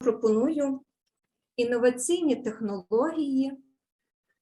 пропоную інноваційні технології,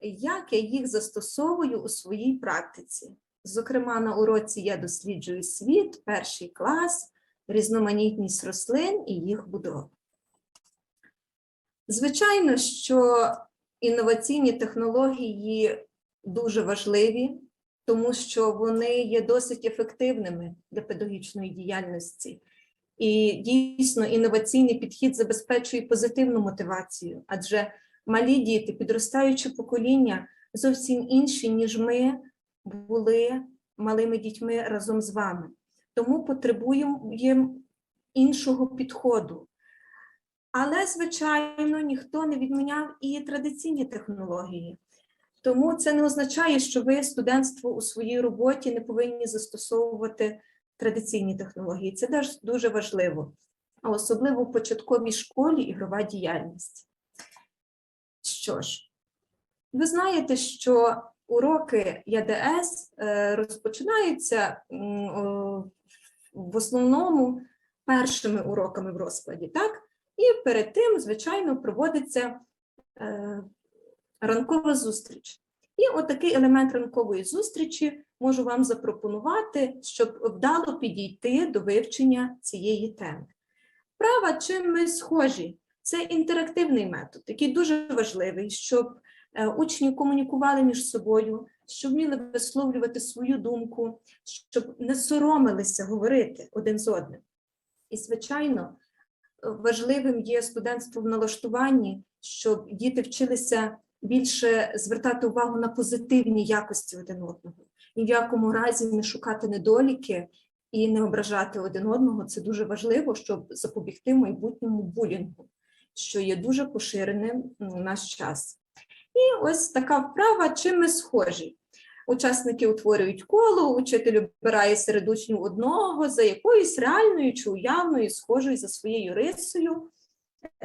як я їх застосовую у своїй практиці. Зокрема, на уроці я досліджую світ, перший клас, різноманітність рослин і їх будову. Звичайно, що інноваційні технології дуже важливі, тому що вони є досить ефективними для педагогічної діяльності. І дійсно інноваційний підхід забезпечує позитивну мотивацію, адже малі діти, підростаюче покоління зовсім інші, ніж ми були малими дітьми разом з вами. Тому потребуємо іншого підходу. Але, звичайно, ніхто не відміняв і традиційні технології. Тому це не означає, що ви студентство у своїй роботі не повинні застосовувати традиційні технології. Це дуже важливо, а особливо в початковій школі ігрова діяльність. Що ж, ви знаєте, що уроки ЯДС е, розпочинаються в основному першими уроками в розкладі, так? І перед тим, звичайно, проводиться е, ранкова зустріч. І отакий елемент ранкової зустрічі можу вам запропонувати, щоб вдало підійти до вивчення цієї теми. Вправа, чим ми схожі? Це інтерактивний метод, який дуже важливий, щоб е, учні комунікували між собою, щоб вміли висловлювати свою думку, щоб не соромилися говорити один з одним. І, звичайно, важливим є студентство в налаштуванні, щоб діти вчилися більше звертати увагу на позитивні якості один одного. Ні в якому разі не шукати недоліки і не ображати один одного. Це дуже важливо, щоб запобігти майбутньому булінгу, що є дуже поширеним у наш час. І ось така вправа, чим ми схожі. Учасники утворюють коло, учитель обирає серед учнів одного за якоюсь реальною чи уявною, схожою за своєю рисою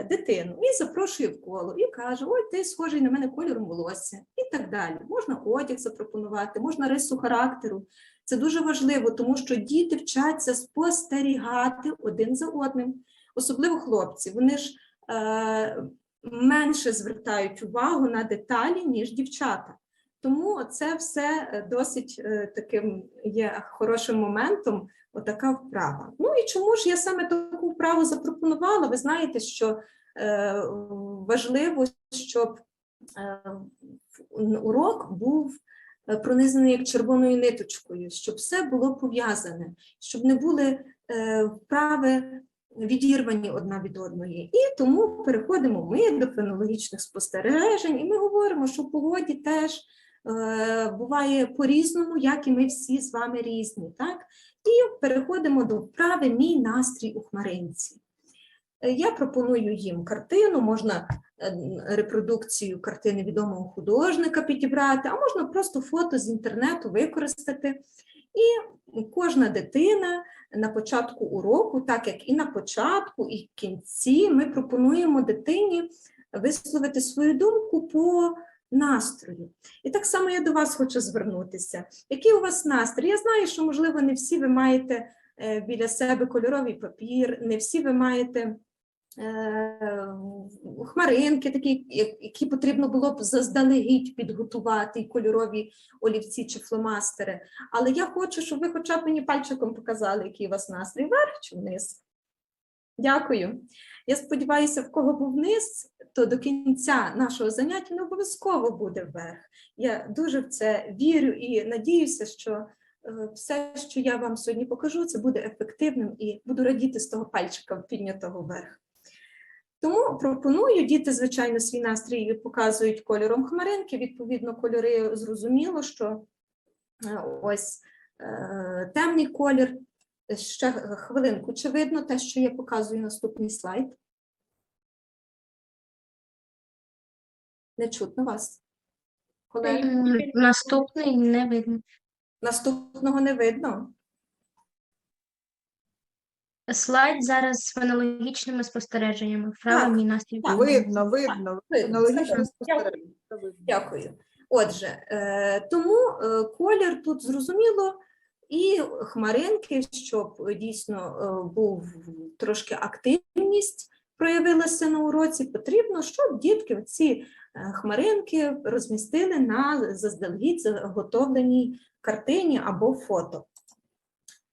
дитину і запрошує в коло і каже: Ой, ти схожий на мене кольором волосся, і так далі. Можна одяг запропонувати, можна рису характеру. Це дуже важливо, тому що діти вчаться спостерігати один за одним, особливо хлопці. Вони ж е, менше звертають увагу на деталі, ніж дівчата. Тому це все е, досить е, таким є хорошим моментом, отака вправа. Ну і чому ж я саме таку вправу запропонувала? Ви знаєте, що е, важливо, щоб е, урок був е, пронизаний як червоною ниточкою, щоб все було пов'язане, щоб не були е, вправи відірвані одна від одної. І тому переходимо ми до фенологічних спостережень, і ми говоримо, що в погоді теж буває по-різному, як і ми всі з вами різні. Так? І переходимо до вправи Мій настрій у хмаринці. Е, Я пропоную їм картину, можна е, репродукцію картини відомого художника підібрати, а можна просто фото з інтернету використати. І кожна дитина на початку уроку, так як і на початку, і в кінці, ми пропонуємо дитині висловити свою думку по настрою. І так само я до вас хочу звернутися. Який у вас настрій? Я знаю, що, можливо, не всі ви маєте е, біля себе кольоровий папір, не всі ви маєте е, хмаринки, такі, які потрібно було б заздалегідь підготувати, і кольорові олівці чи фломастери. Але я хочу, щоб ви хоча б мені пальчиком показали, який у вас настрій, вверх чи вниз. Дякую. Я сподіваюся, в кого був вниз, то до кінця нашого заняття не обов'язково буде вверх. Я дуже в це вірю і надіюся, що е, все, що я вам сьогодні покажу, це буде ефективним і буду радіти з того пальчика піднятого вверх. Тому пропоную, діти, звичайно, свій настрій показують кольором хмаринки. Відповідно, кольори зрозуміло, що е, ось е, темний колір. Ще хвилинку, чи видно те, що я показую наступний слайд? Не чутно вас. Колеги, Наступний не видно. наступного не видно. Слайд зараз з фенологічними спостереженнями. Так, настрій. так. Видно, видно. Видно, Аналогічно спостереження. Видно. Дякую. Отже, е, тому е, колір тут зрозуміло, і хмаринки, щоб дійсно е, був трошки активність, проявилася на уроці, потрібно, щоб дітки ці е, хмаринки розмістили на заздалегідь заготовленій картині або фото.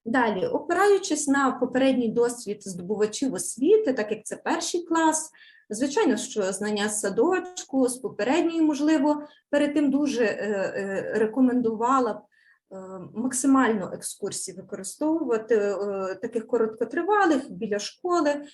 Далі, опираючись на попередній досвід здобувачів освіти, так як це перший клас, звичайно, що знання з садочку, з попередньої, можливо, перед тим дуже е, е, рекомендувала б е, максимально екскурсії використовувати, е, таких короткотривалих біля школи,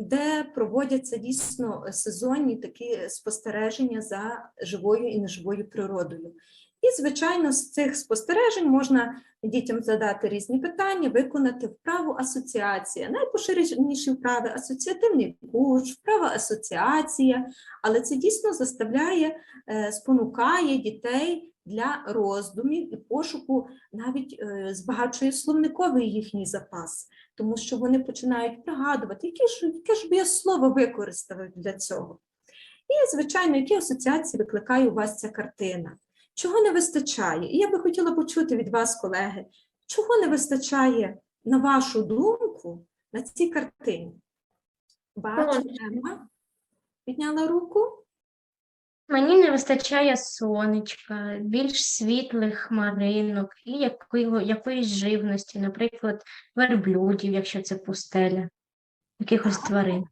де проводяться дійсно сезонні такі спостереження за живою і неживою природою. І, звичайно, з цих спостережень можна дітям задати різні питання, виконати вправу асоціація. Найпоширеніші вправи асоціативний курс, вправа асоціація, але це дійсно заставляє, е, спонукає дітей для роздумів і пошуку, навіть е, збагачує словниковий їхній запас, тому що вони починають пригадувати, яке ж, яке ж би я слово використав для цього. І, звичайно, які асоціації викликає у вас ця картина. Чого не вистачає? І я би хотіла почути від вас, колеги, чого не вистачає, на вашу думку, на цій картині? Бачу. Підняла руку. Мені не вистачає сонечка, більш світлих хмаринок і якої, якоїсь живності, наприклад, верблюдів, якщо це пустеля, якихось тварин.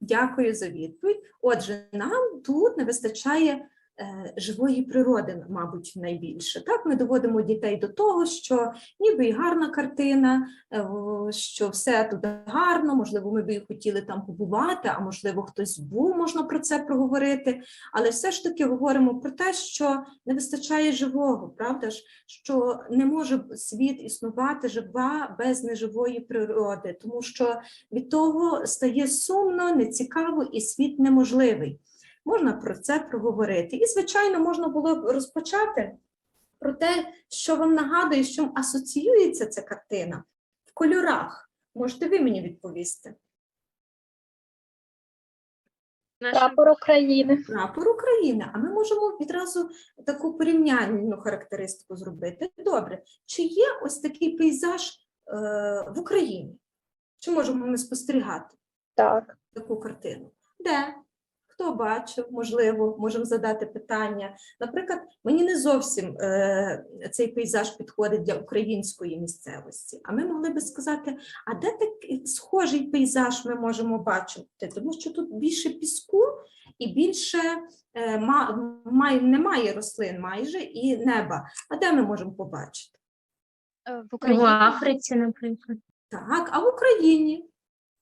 Дякую за відповідь. Отже, нам тут не вистачає живої природи, мабуть, найбільше. Так, ми доводимо дітей до того, що ніби і гарна картина, е, що все тут гарно, можливо, ми би і хотіли там побувати, а можливо, хтось був, можна про це проговорити. Але все ж таки говоримо про те, що не вистачає живого, правда ж, що не може світ існувати жива без неживої природи, тому що від того стає сумно, нецікаво і світ неможливий. Можна про це проговорити. І, звичайно, можна було б розпочати про те, що вам нагадує, з чим асоціюється ця картина в кольорах. Можете ви мені відповісти? Прапор України. Прапор України. А ми можемо відразу таку порівняльну характеристику зробити. Добре, чи є ось такий пейзаж е, в Україні? Чи можемо ми спостерігати? Так. таку картину. Де? Хто бачив, можливо, можемо задати питання. Наприклад, мені не зовсім е, цей пейзаж підходить для української місцевості. А ми могли би сказати, а де такий схожий пейзаж ми можемо бачити? Тому що тут більше піску і більше е, ма, май, немає рослин майже і неба. А де ми можемо побачити? Е, В В Африці, наприклад. Так, а в Україні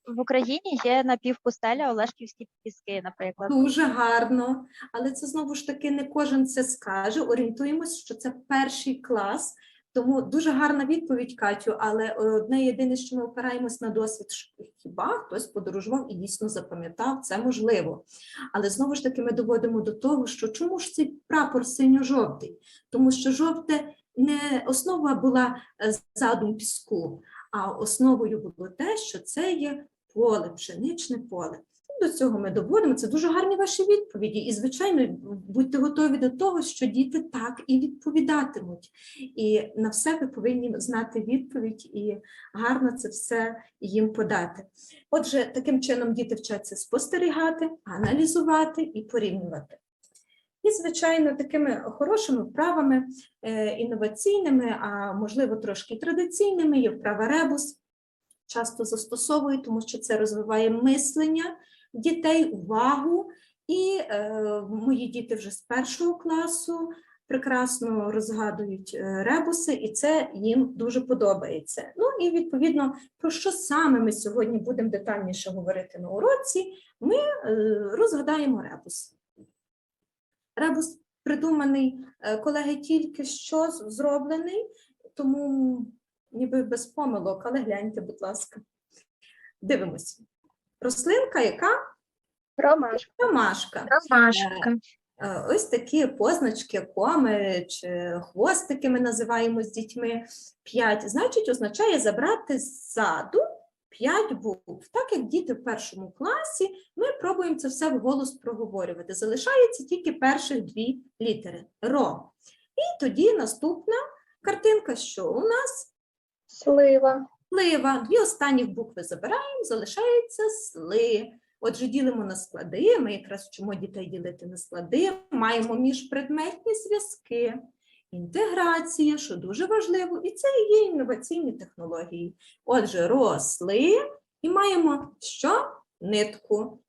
в Україні є напівпустеля Олешківські піски, наприклад. Дуже гарно, але це знову ж таки не кожен це скаже. Орієнтуємось, що це перший клас. Тому дуже гарна відповідь, Катю. Але одне єдине, що ми опираємось на досвід, хіба хтось подорожував і дійсно запам'ятав, це можливо. Але знову ж таки ми доводимо до того, що чому ж цей прапор синьо-жовтий? Тому що жовте не основа була е, задум піску, а основою було те, що це є поле, пшеничне поле. До цього ми доводимо. Це дуже гарні ваші відповіді. І, звичайно, будьте готові до того, що діти так і відповідатимуть. І на все ви повинні знати відповідь і гарно це все їм подати. Отже, таким чином діти вчаться спостерігати, аналізувати і порівнювати. І, звичайно, такими хорошими вправами, е, інноваційними, а можливо трошки традиційними, є вправа ребус. Часто застосовую, тому що це розвиває мислення дітей, увагу. І е, мої діти вже з першого класу прекрасно розгадують е, ребуси, і це їм дуже подобається. Ну і відповідно, про що саме ми сьогодні будемо детальніше говорити на уроці, ми е, розгадаємо ребус. Ребус придуманий е, колеги тільки що зроблений, тому ніби без помилок, але гляньте, будь ласка. Дивимося. Рослинка, яка Ромашка. ромашка. Ромашка. Е, Ось такі позначки, коми чи хвостики ми називаємо з дітьми. П'ять, значить, означає забрати ззаду п'ять букв. Так як діти в першому класі, ми пробуємо це все вголос проговорювати. Залишається тільки перших дві літери ро. І тоді наступна картинка, що у нас Слива. слива. Дві останніх букви забираємо, залишається сли. Отже, ділимо на склади. Ми якраз вчимо дітей ділити на склади. Маємо міжпредметні зв'язки, інтеграція, що дуже важливо, і це є інноваційні технології. Отже, росли і маємо що? Нитку.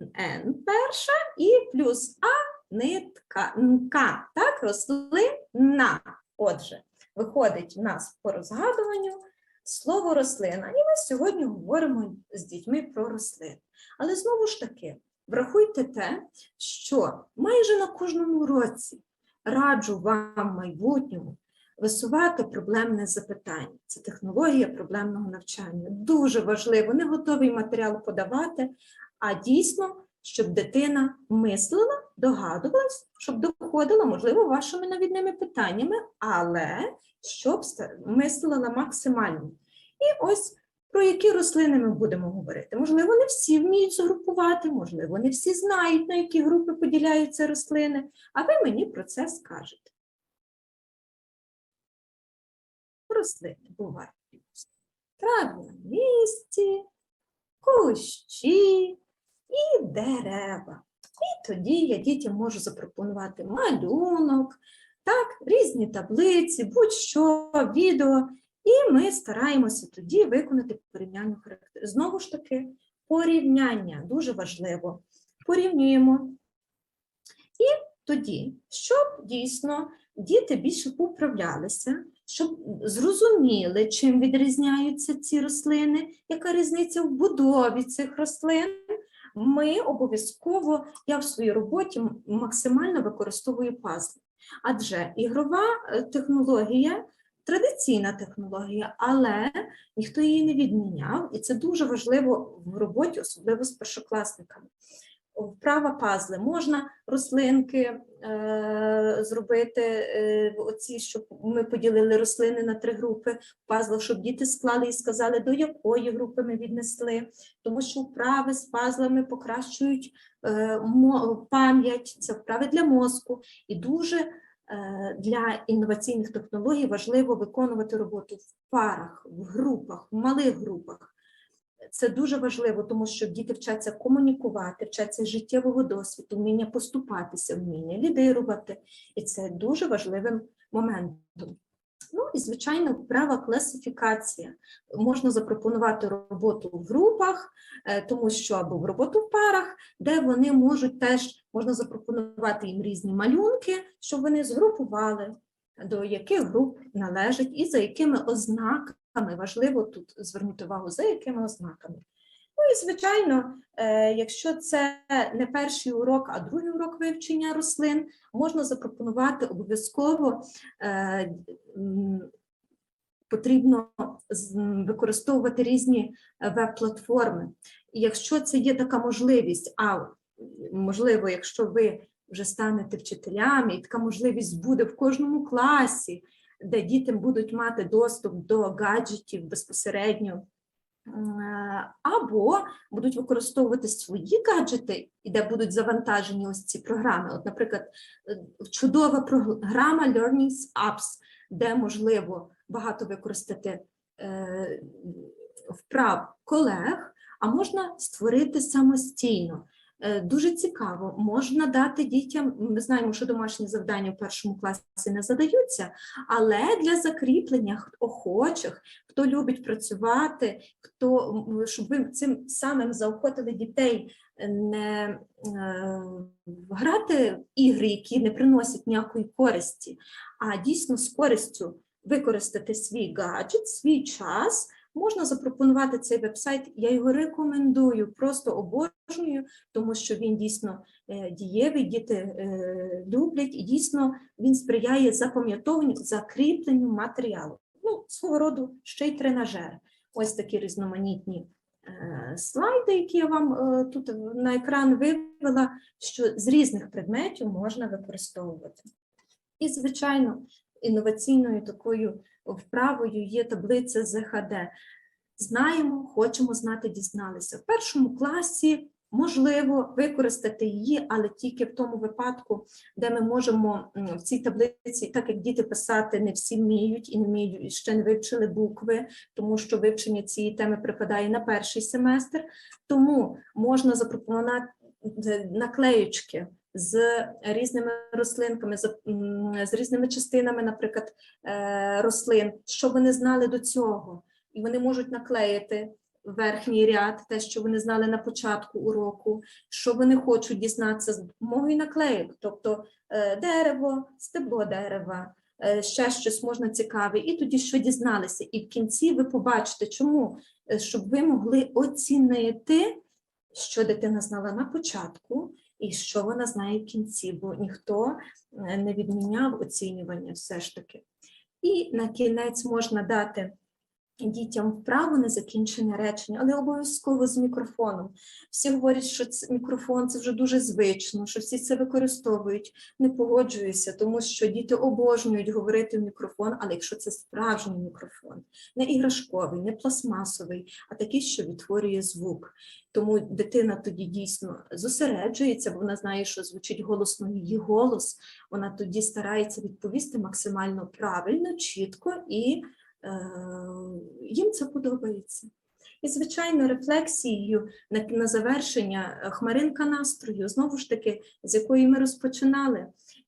Н перша і плюс А нитка. Нка. Так, рослина. Отже, виходить в нас по розгадуванню слово рослина. І ми сьогодні говоримо з дітьми про рослини. Але знову ж таки, врахуйте те, що майже на кожному році раджу вам майбутньому висувати проблемне запитання. Це технологія проблемного навчання. Дуже важливо, не готовий матеріал подавати, а дійсно, щоб дитина мислила, догадувалась, щоб доходила, можливо, вашими навідними питаннями, але щоб мислила на максимальному. І ось про які рослини ми будемо говорити. Можливо, не всі вміють згрупувати, можливо, не всі знають, на які групи поділяються рослини, а ви мені про це скажете. Рослини бувають трав'янисті, кущі і дерева. І тоді я дітям можу запропонувати малюнок, так, різні таблиці, будь-що, відео. І ми стараємося тоді виконати порівняльну характеристику. Знову ж таки, порівняння дуже важливо. Порівнюємо. І тоді, щоб дійсно діти більше поправлялися, щоб зрозуміли, чим відрізняються ці рослини, яка різниця в будові цих рослин, ми обов'язково, я в своїй роботі максимально використовую пазли. Адже ігрова е, технологія традиційна технологія, але ніхто її не відміняв, і це дуже важливо в роботі, особливо з першокласниками. Вправа пазли. Можна рослинки е, зробити, е, оці, щоб ми поділили рослини на три групи пазлів, щоб діти склали і сказали, до якої групи ми віднесли, тому що вправи з пазлами покращують е, пам'ять, це вправи для мозку, і дуже е, для інноваційних технологій важливо виконувати роботу в парах, в групах, в малих групах. Це дуже важливо, тому що діти вчаться комунікувати, вчаться життєвого досвіду, вміння поступатися, вміння лідирувати, і це дуже важливим моментом. Ну і звичайно, вправа класифікація. Можна запропонувати роботу в групах, е, тому що або в роботу в парах, де вони можуть теж можна запропонувати їм різні малюнки, щоб вони згрупували, до яких груп належать і за якими ознаками важливо тут звернути увагу, за якими ознаками. Ну і звичайно, е, якщо це не перший урок, а другий урок вивчення рослин, можна запропонувати обов'язково е, потрібно використовувати різні веб-платформи. Якщо це є така можливість, а можливо, якщо ви вже станете вчителями, і така можливість буде в кожному класі, де діти будуть мати доступ до гаджетів безпосередньо, е, або будуть використовувати свої гаджети, і де будуть завантажені ось ці програми. От, наприклад, е, чудова програма Learning Apps, де можливо багато використати е, вправ колег, а можна створити самостійно. Е, Дуже цікаво, можна дати дітям. Ми знаємо, що домашні завдання в першому класі не задаються, але для закріплення охочих, хто любить працювати, хто щоб ви цим самим заохотили дітей не е, грати в ігри, які не приносять ніякої користі, а дійсно з користю використати свій гаджет, свій час. Можна запропонувати цей вебсайт. Я його рекомендую, просто обожнюю, тому що він дійсно е, дієвий, діти е, люблять, і дійсно він сприяє запам'ятовуванню, закріпленню матеріалу. Ну, свого роду ще й тренажер. Ось такі різноманітні е, слайди, які я вам тут на екран вивела, що з різних предметів можна використовувати. І, звичайно, інноваційною такою вправою є таблиця ЗХД. Знаємо, хочемо знати, дізналися. В першому класі можливо використати її, але тільки в тому випадку, де ми можемо в цій таблиці, так як діти писати не всі вміють і не вміють ще не вивчили букви, тому що вивчення цієї теми припадає на перший семестр. Тому можна запропонувати наклеючки з різними рослинками, з, з різними частинами, наприклад, е, рослин, що вони знали до цього, і вони можуть наклеїти верхній ряд, те, що вони знали на початку уроку, що вони хочуть дізнатися з допомогою наклеїк, тобто е, дерево, стебло дерева, е, ще щось можна цікаве, і тоді що дізналися. І в кінці ви побачите, чому, щоб ви могли оцінити, що дитина знала на початку, і що вона знає в кінці, бо ніхто е, не відміняв оцінювання все ж таки. І на кінець можна дати дітям вправу на закінчене речення, але обов'язково з мікрофоном. Всі говорять, що це, мікрофон це вже дуже звично, що всі це використовують. Не погоджуюся, тому що діти обожнюють говорити в мікрофон, але якщо це справжній мікрофон, не іграшковий, не пластмасовий, а такий, що відтворює звук. Тому дитина тоді дійсно зосереджується, бо вона знає, що звучить голосно її голос. Вона тоді старається відповісти максимально правильно, чітко, і їм це подобається. І, звичайно, рефлексією на, завершення е, хмаринка настрою, знову ж таки, з якої ми розпочинали.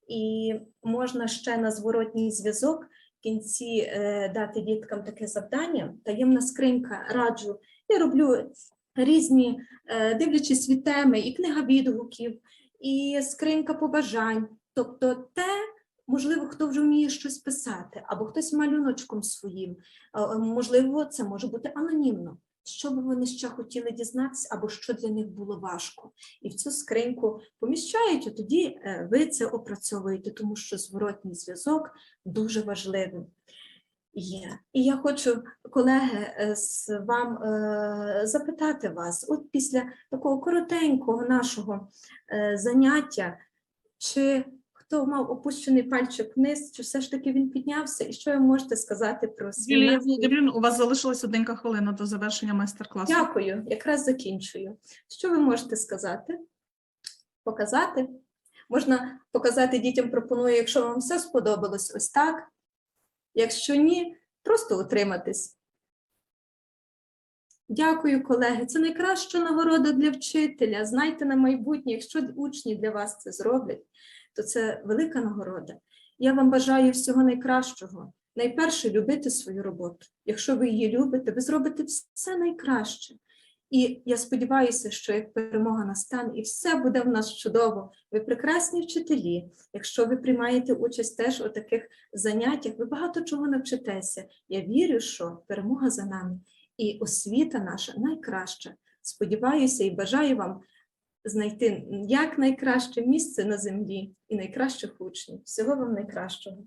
І можна ще на зворотній зв'язок в кінці е, дати діткам таке завдання. Таємна скринька раджу. Я роблю різні, е, дивлячись від теми, і книга відгуків, і скринька побажань. Тобто те, можливо, хто вже вміє щось писати, або хтось малюночком своїм. Е, Можливо, це може бути анонімно. Що би вони ще хотіли дізнатися, або що для них було важко. І в цю скриньку поміщають, а тоді е, ви це опрацьовуєте, тому що зворотній зв'язок дуже важливим є. І я хочу, колеги, е, з вам е, запитати вас, от після такого коротенького нашого е, заняття, чи хто мав опущений пальчик вниз, чи все ж таки він піднявся, і що ви можете сказати про свій Юлія? Володимирівна, у вас залишилась одинка хвилина до завершення майстер-класу. Дякую, якраз закінчую. Що ви можете сказати? Показати? Можна показати дітям, пропоную, якщо вам все сподобалось, ось так. Якщо ні, просто утриматись. Дякую, колеги. Це найкраща нагорода для вчителя. Знайте на майбутнє, якщо учні для вас це зроблять, то це велика нагорода. Я вам бажаю всього найкращого. Найперше любити свою роботу. Якщо ви її любите, ви зробите все найкраще. І я сподіваюся, що як перемога настане, і все буде в нас чудово. Ви прекрасні вчителі. Якщо ви приймаєте участь теж у таких заняттях, ви багато чого навчитеся. Я вірю, що перемога за нами і освіта наша найкраща. Сподіваюся і бажаю вам знайти як найкраще місце на землі і найкращих учнів. Всього вам найкращого.